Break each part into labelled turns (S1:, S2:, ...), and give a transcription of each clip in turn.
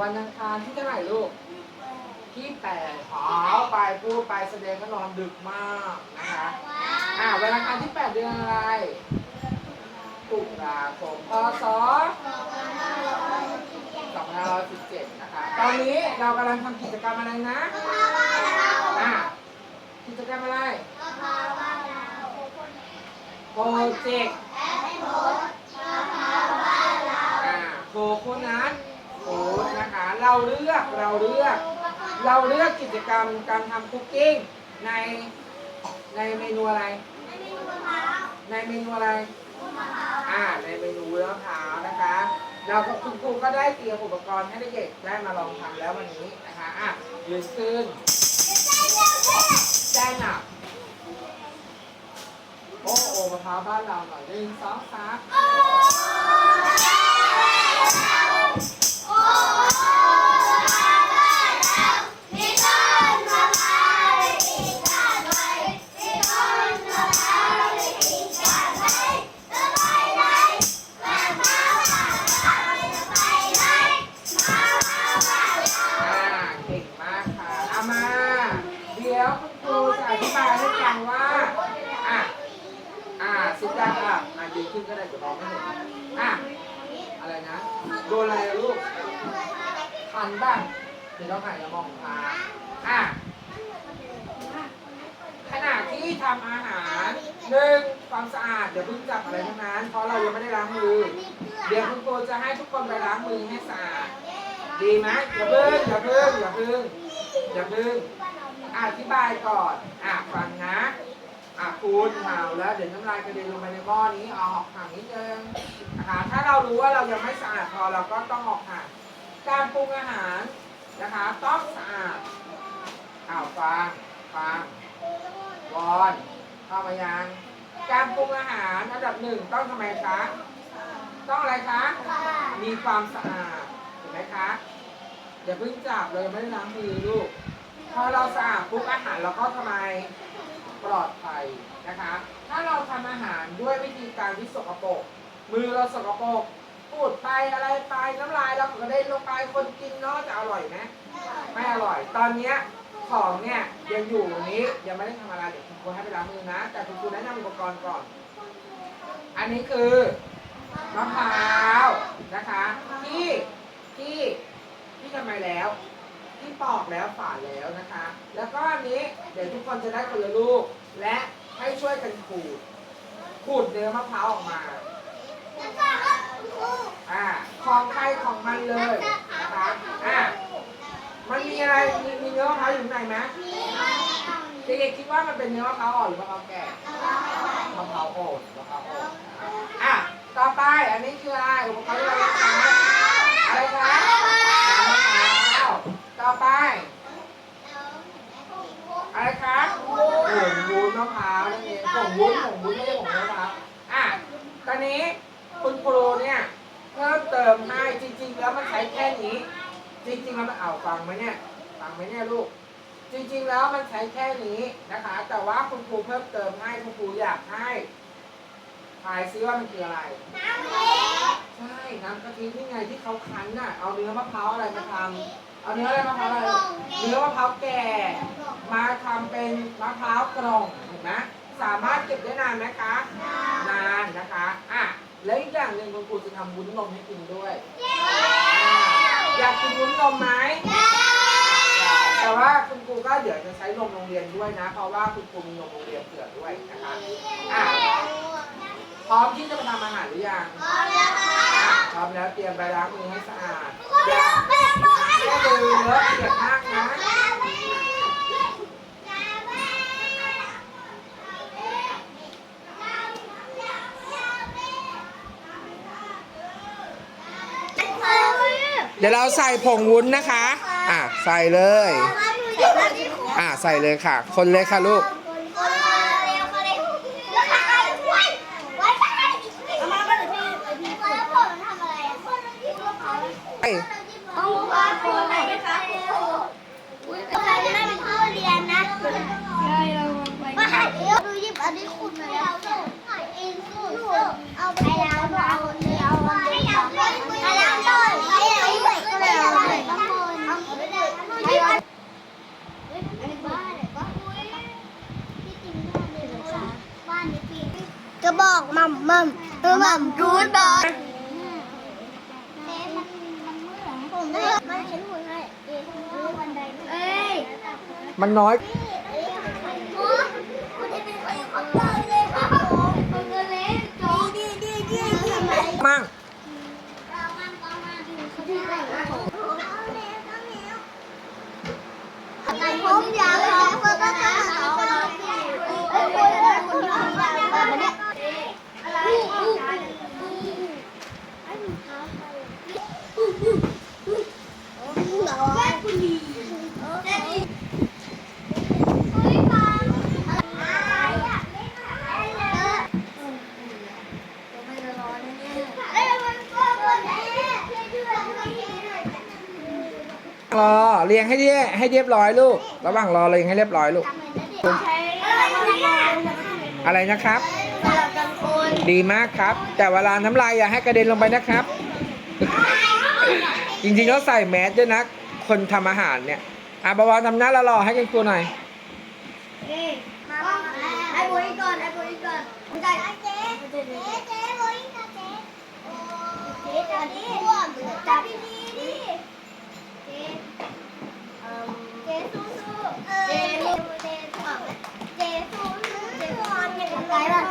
S1: วันอังคารที่เท่าไหร่ลูก ที่แปดขอไปพูดไปแสดงก็นอนดึกมากนะคะ อ่าวันอังคารที่แปดเดือนอะไรตุลาคมพศ2517นะคะ ตอนนี้เรากำลังทำกิจกรรมอะไรนะอ่ากิจกรรมอะไรโปรเจกต์อ่าโคโคนัท ฟูดนะคะ เราเลือกเราเลือก เราเลือกกิจกรรมการทำคุกกิ้งในในเมนูอะไร ในเมนูอะไรอ่าในเมนูมะพร้าวนะคะ เราก็คุณครูก็ได้เตรียมอุปกรณ์ให้เด็กๆได้มาลองทำแล้ววันนี้นะคะอะยืนขึ้นแจ้งหนับโอ้โอมะพร้าวบ้านเราหน่อยหนึ่งสองสามันบ้างเดี๋ยวเราถ่ายเรามองพาอะขณะที่ทำอาหารหนึ่งความสะอาดอย่าเพิ่งจับอะไรทั้งนั้น เพราะเรายังไม่ได้ล้างมือ เดี๋ยวคุณครูจะให้ทุกคนไปล้างมือให้สะอาดดีไหมอย่าเพิ่งอย่าเพิ่งอย่าเพิ่งอย่าเพิ่งอธิบายก่อนอะฟังนะอะคุณห่าแล้วเดี๋ยวน้ำลายกระเด็นลงไปในหม้อนี้เอาออกห่างนิดนึงนะคะถ้าเรารู้ว่าเรายังไม่สะอาดพอเราก็ต้องออกห่าง การปรุงอาหารนะคะต้องสะอาดอ้าวฟังฟังวอนเข้ามายังการปรุงอาหารอันดับหนึ่งต้องทำไมคะต้องอะไรคะ มีความสะอาดเห็นไหมคะอย่าเพิ่งจับเรายังไม่ได้ล้างมือลูกพอเราสะอาดปุ๊บอาหารเราก็ทำไมปลอดภัยนะคะ ถ้าเราทำอาหารด้วยวิธีการที่สกปรกมือเราสกปรก พูดไปอะไรไปน้ำลายเราก็ได้ลงไปคนกินเนาะจะอร่อยไหมไม่อร่อย ตอนเนี้ยของเนี่ยยังอยู่ตรงนี้ยังไม่ได้ทำอะไรเดี๋ยวคุณครูให้ไปล้างมือนะ แต่คุณครูแนะนำอุปกรณ์ก่อน อันนี้คือมะพร้าวนะคะที่ที่ที่ทำไมแล้ว ที่ปอกแล้วฝาแล้วนะคะ แล้วก็อันนี้เดี๋ยวทุกคนจะได้คนละลูก และให้ช่วยกันขูดขูดเนื้อมะพร้าวออกมา ของใครของมันเลยนะคะอ่ามันมีอะไรมีมีเนื้อมะพร้าวอยู่ข้างในไหมเด็กๆคิดว่ามันเป็นเนื้อมะพร้าวอ่อนหรือมะพร้าวแก่มะพร้าวอ่อนมะพร้าวอ่อนอะต่อไปอันนี้คืออะไรอุปกรณ์ที่เราจะใช้อะไรคะน้ำมะพร้าวต่อไปอะไรคะผงวุ้นมะพร้าวนั่นเองผงวุ้นผงวุ้นไม่ใช่ผงมะพร้าวอะตอนนี้คุณครูเนี่ย เพิ่มเติมให้จริง ๆ แล้วมันใช้แค่นี้ จริงๆแล้วมันเอาฟังไหมเนี่ยฟังไหมเนี่ยลูก จริงๆแล้วมันใช้แค่นี้นะคะ แต่ว่าคุณครูเพิ่มเติมให้คุณครูอยากให้ทายซิว่ามันคืออะไรใช่น้ำกะทินี่ไงที่เขาคั้นน่ะเอาเนื้อมะพร้าวอะไรมาทำเอาเนื้ออะไรมะพร้าวอะไรเนื้อมะพร้าวแก่ มาทำเป็นมะพร้าวกล่องเห็นไหมสามารถเก็บได้นานไหมคะนานนะคะอะ แล้วอีกอย่างหนึ่งคุณครูจะทำวุ้นนมให้กินด้วยอะอยากกินวุ้นนมไหมแต่ว่าคุณครูก็เดี๋ยวจะใช้นมโรงเรียนด้วยนะ เพราะว่าคุณครูมีนมโรงเรียนเผื่อด้วยนะคะอะพร้อมที่จะมาทำอาหารหรือยังพร้อมแล้วเตรียมไปล้างมือให้สะอาดอย่าแค่มือเลอะเปียกมากนะ เดี๋ยวเราใส่ผงวุ้นนะคะ อะใส่เลย อะใส่เลยค่ะ คนเลยค่ะลูก
S2: เอาไป
S3: แล้วเอา รอะ
S2: กระบอกมัมมัมมัมกูดบอลผมได้มันเห็นหุ่นให้เอ้ย
S1: มันน้อย
S2: คุณจะเป็นคนของเราเลยครับผมคนเล็กดีดีดีดีดี
S1: มั่ง
S2: ผมอยากขอเพื่อนก็จะขอเอ้ยคนคนที่ทำงานแบบนี้แม่คุณดีแม่ดีเฮ้ยฟังอยากเล่นอะไรไม่จะร้อนเนี่ยเอ้ยมันก็มันแน่ช่วยด้วยช่วยด้วย
S1: รอ เรียงให้เรียให้เรียบร้อยลูก ระหว่างรอเรียงให้เรียบร้อยลูก อะไรนะครับ ดีมากครับ แต่เวลาน้ำลายอย่าให้กระเด็นลงไปนะครับ จริงๆแล้วใส่แมสด้วยนะ คนทำอาหารเนี่ยอะบวรทำหน้าละรอให้กันครูหน่อย
S2: ไอ้โบยก่อนไอ้โบยก่อนไม่ได้เจ๊เจ๊เจ๊โบยค่ะเจ๊เจ๊จับดิจับดีดีดิเจ๊เจ๊สู้สู้ เจ๊สู้เจ๊สู้เจฟูเจ๊สู้ไก่บ้าง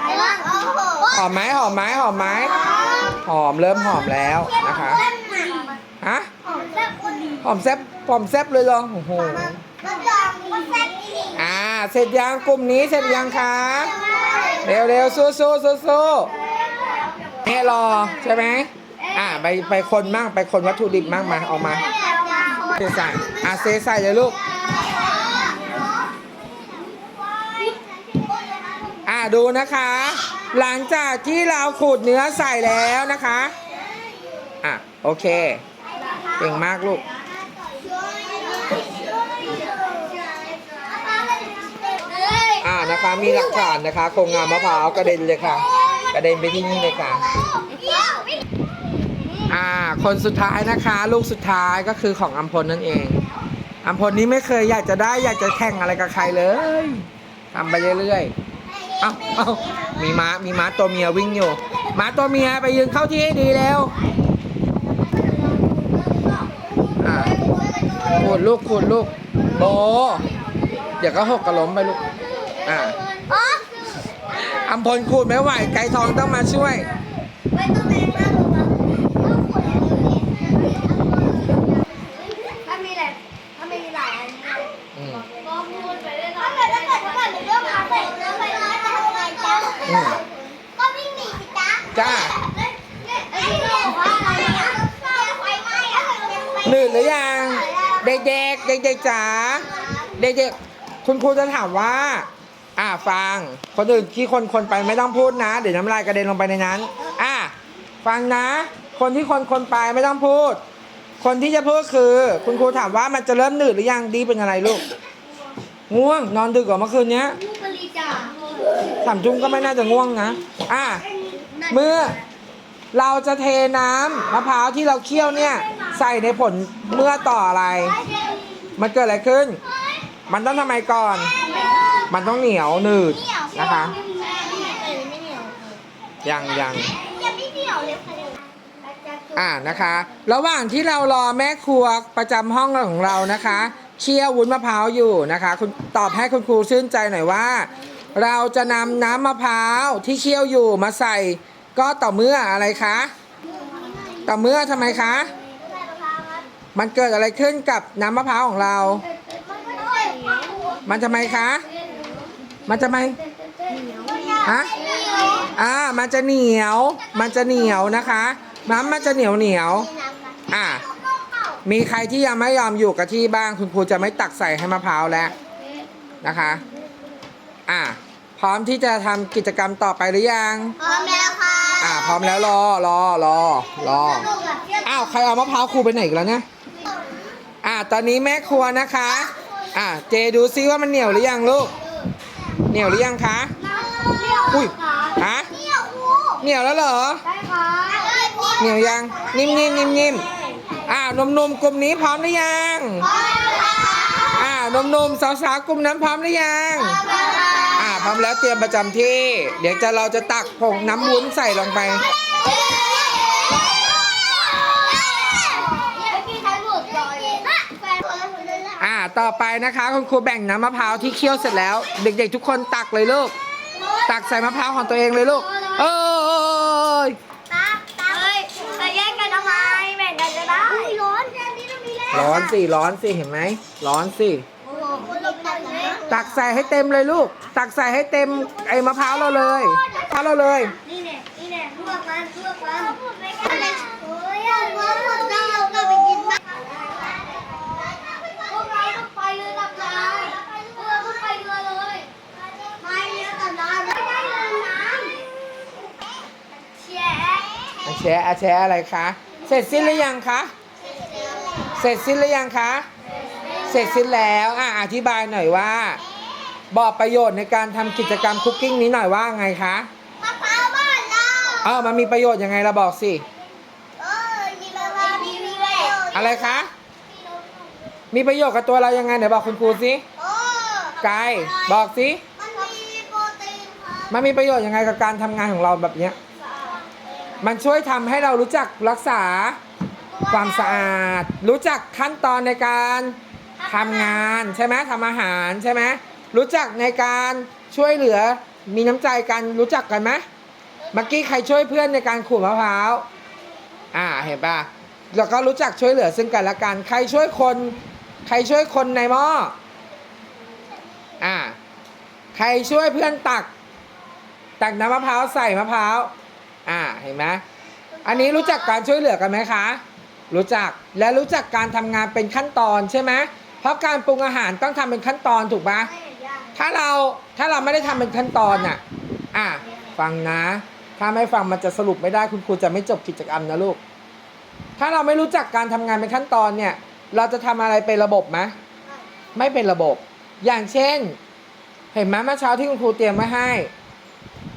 S2: ไก่บ้างโอ้โห
S1: หอมไหมหอมไหมหอมไหมหอมเริ่มหอมแล้วนะคะ ฮะ หอมแซบหอมแซบเลยเหรอโอ้โห
S2: มันลองมันแซ่บดี
S1: อ่า เสร็จยังกลุ่มนี้เสร็จยังคะเร็วเร็วสู้สู้สู้สู้นี่รอใช่ไหมอ่าไปไปคนมั่งไปคนวัตถุดิบมั่งมาออกมา ซใส่อาเซใส่เลยลูก อ่าดูนะคะ หลังจากที่เราขูดเนื้อใส่แล้วนะคะ อะโอเค เก่งมากลูก อ่านะคะมีหลักฐานนะคะโครงงานมะพร้าวกระเด็นเลยค่ะ กระเด็นไปที่นี่เลยค่ะ อ่า คนสุดท้ายนะคะ ลูกสุดท้ายก็คือของอัมพลนั่นเองอัมพลนี้ไม่เคยอยากจะได้อยากจะแข่งอะไรกับใครเลยทำไปเรื่อยๆเอ้าเอ้ามีม้ามีม้าตัวเมียวิ่งอยู่ม้าตัวเมียไปยืนเข้าที่ให้ดีแล้วอ่าขูดลูกขูดลูกโบเดี๋ยวก็หกกระล้มไปลูกอ่าอัมพลขูดไม่ไหวไก่ทองต้องมาช่วย
S2: ไม่ต้องแรงมากหรอกนะถ้ามีแหละถ้ามีหลายอันนี้
S1: อืม
S2: ก็พูดไปเรื่อยๆถ้าเกิดถ้าเกิดถ้าเกิดหนูเลือกมาใส่เลือกไปร้อยจะทำไงจ๊ะ
S1: อืม
S2: ก็วิ่งหนีสิจ๊ะ
S1: จ้า
S2: ไอ้ที่บอกว่าอะไรนะไฟไหม้อะ
S1: หนืดหรือยัง เด็กๆ เด็กๆ จ๋าเด็กๆ คุณครูจะถามว่า อ่าฟัง คนอื่นที่คนคนไปไม่ต้องพูดนะ เดี๋ยวน้ำลายกระเด็นลงไปในนั้น อ่าฟังนะ คนที่คนคนไปไม่ต้องพูด คนที่จะพูดคือ คุณครูถามว่ามันจะเริ่มหนืดหรือยังดีเป็นอะไรลูกง่วง นอนดึกกว่าเมื่อคืนเนี้ยสามจุ้งก็ไม่น่าจะง่วงนะ อ่าเมื่อเราจะเทน้ำมะพร้าวที่เราเคี่ยวเนี่ย ใส่ในผลเมื่อต่ออะไร มันเกิดอะไรขึ้น มันต้องทำไมก่อน มันต้องเหนียวหนืดนะคะ
S2: ไม่เหนียว
S1: ยังยัง
S2: ยังไม่เหนียวเลยค่ะ
S1: อ่านะคะ ระหว่างที่เรารอแม่ครัวประจำห้องของเรานะคะเคี่ยววุ้นมะพร้าวอยู่นะคะ คุณตอบให้คุณครูชื่นใจหน่อยว่า เราจะนำน้ำมะพร้าวที่เคี่ยวอยู่มาใส่ ก็ต่อเมื่ออะไรคะ ต่อเมื่อทำไมคะ มันเกิดอะไรขึ้นกับน้ำมะพร้าวของเรา มันทำไมคะ มันจะไมฮะอ่า มันจะเหนียว มันจะเหนียวนะคะน้ำมันจะเหนียวเหนียว อ่า มีใครที่ยังไม่ยอมอยู่กับที่บ้าง คุณครูจะไม่ตักใส่ให้มะพร้าวแล้วนะคะ อ่า พร้อมที่จะทำกิจกรรมต่อไปหรือยัง
S2: พร้อมแล้วค่ะ
S1: อ่า พร้อมแล้วรอ รอ รอ รอ อ้าว ใครเอามะพร้าวครูไปไหนอีกแล้วเนี่ยอ่า ตอนนี้แม่ครัวนะคะ อ่าเจดูซิว่ามันเหนียวหรือยังลูก เหนียวหรือยังคะ อุ้ยฮะ
S2: เหนียวครู
S1: เหนียวแล้วเหรอ
S2: ได้ค่ะ
S1: เหนียวยัง นิ่มนิ่มนิ่มนิ่มอ่าหนุ่มๆกลุ่มนี้พร้อมหรือยัง
S2: พร้อมแล้วค่ะ
S1: อ่าหนุ่มๆสาวๆกลุ่มนั้นพร้อมหรือยัง อ่าพร้อมแล้วเตรียมประจำที่ เดี๋ยวจะเราจะตักผงน้ำวุ้นใส่ลงไปอ่ ต่อไปนะคะคุณครูแบ่งน้ำมะพร้าวที่เคี่ยวเสร็จแล้ว เด็กๆทุกคนตักเลยลูก ตักใส่มะพร้าวของตัวเองเลยลูก เอ้ย
S2: แยกกันทำไมแบ่งกันจะได้ร้อนแค่นี้ต้องมีแล้ว
S1: ร้อนสิร้อนสิเห็นไหมร้อนสิ
S2: โอ้โหคนลบตัดเลย
S1: ตักใส่ให้เต็มเลยลูก ตักใส่ให้เต็มไอ้มะพร้าวเราเลยมะพร้าวเราเลย
S2: นี่แน่นี่แน่ลวกมันลวกมันโอ้ยเอาหัวหมดแล้วเราก็ไปกินบ้างพวกเราต้องไปเลยรับยายพวกเราต้องไปเรือเลยไม่เรือกับน้ำไม่ได้เรือน้ำเชียร์
S1: อา แชร์อาแชร์อะไรคะ เสร็จสิ้นหรือยังคะ เสร็จสิ้นหรือยังคะ เสร็จสิ้นแล้วอะอธิบายหน่อยว่า บอกประโยชน์ในการทำกิจกรรมคุกกิ้งนี้หน่อยว่าไงคะ
S2: มะพร้าวบ้านเรา
S1: เออมันมีประโยชน์ยังไงเราบอกสิ
S2: เออมีมะพร้าวมีมีประโยชน์
S1: อะไรคะ มีประโยชน์กับตัวเรายังไงไหนบอกคุณครูสิ
S2: โอ้
S1: ไกายบอกสิ
S2: มันมีโปรตีนครับ
S1: มันมีประโยชน์ยังไงกับการทำงานของเราแบบเนี้ย มันช่วยทำให้เรารู้จักรักษาความสะอาด รู้จักขั้นตอนในการทำงานใช่ไหมทำอาหารใช่ไหมรู้จักในการช่วยเหลือมีน้ำใจกันรู้จักกันไหมเมื่อกี้ใครช่วยเพื่อนในการขูดมะพร้าวอ่าเห็นปะแล้วก็รู้จักช่วยเหลือซึ่งกันและกันใครช่วยคน ใครช่วยคนในหม้ออ่าใครช่วยเพื่อนตัก ตักน้ำมะพร้าวใส่มะพร้าว อ่าเห็นไหมอันนี้รู้จักการช่วยเหลือกันไหมคะ รู้จักและรู้จักการทำงานเป็นขั้นตอนใช่ไหมเพราะการปรุงอาหารต้องทำเป็นขั้นตอนถูกปะถ้าเราถ้าเราไม่ได้ทำเป็นขั้นตอนน่ะอะฟังนะ ถ้าไม่ฟังมันจะสรุปไม่ได้คุณครูจะไม่จบกิจกรรมนะลูก ถ้าเราไม่รู้จักการทำงานเป็นขั้นตอนเนี่ย เราจะทำอะไรเป็นระบบไหมไม่เป็นระบบ อย่างเช่น เห็นไหมเมื่อเช้าที่คุณครูเตรียมไว้ให้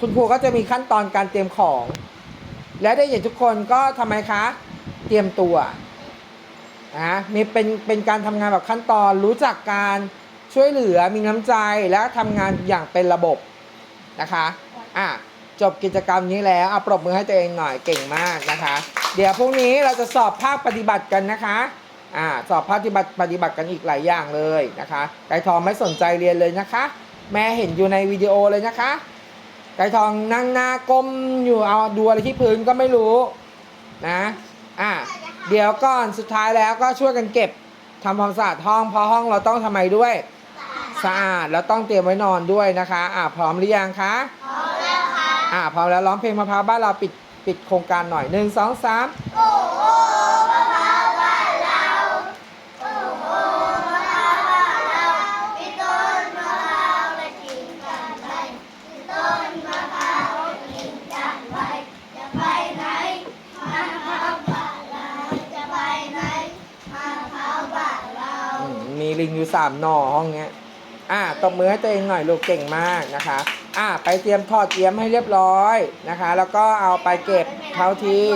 S1: คุณครูก็จะมีขั้นตอนการเตรียมของ และได้เห็นทุกคนก็ทำไมคะ เตรียมตัวนะมีเป็นเป็นการทำงานแบบขั้นตอนรู้จักการช่วยเหลือมีน้ำใจและทำงานอย่างเป็นระบบนะคะอะจบกิจกรรมนี้แล้วเอาปรบมือให้ตัวเองหน่อยเก่งมากนะคะ เดี๋ยวพรุ่งนี้เราจะสอบภาคปฏิบัติกันนะคะอ่าสอบภาคปฏิบัติปฏิบัติกันอีกหลายอย่างเลยนะคะไก่ทองไม่สนใจเรียนเลยนะคะ แม่เห็นอยู่ในวิดีโอเลยนะคะ ไก่ทองนั่งหน้าก้มอยู่เอาดูอะไรที่พื้นก็ไม่รู้นะอะเดี๋ยวก่อนสุดท้ายแล้วก็ช่วยกันเก็บทำความสะอาดห้องเพราะห้องเราต้องทำไมด้วย สะอาดแล้วต้องเตรียมไว้นอนด้วยนะคะอะพร้อมหรือยังคะ
S2: พร้อมแล้วค่ะ
S1: อะพร้อมแล้วร้องเพลงมะพร้าวบ้านเราปิดปิดโครงการหน่อยหนึ่งสองสาม
S2: โอ้
S1: สามหน่อห้องเนี้ยอ่าตบมือให้ตัวเองหน่อยลูกเก่งมากนะคะอ่าไปเตรียมทอดเตรียมให้เรียบร้อยนะคะ แล้วก็เอาไปเก็บเข้าที่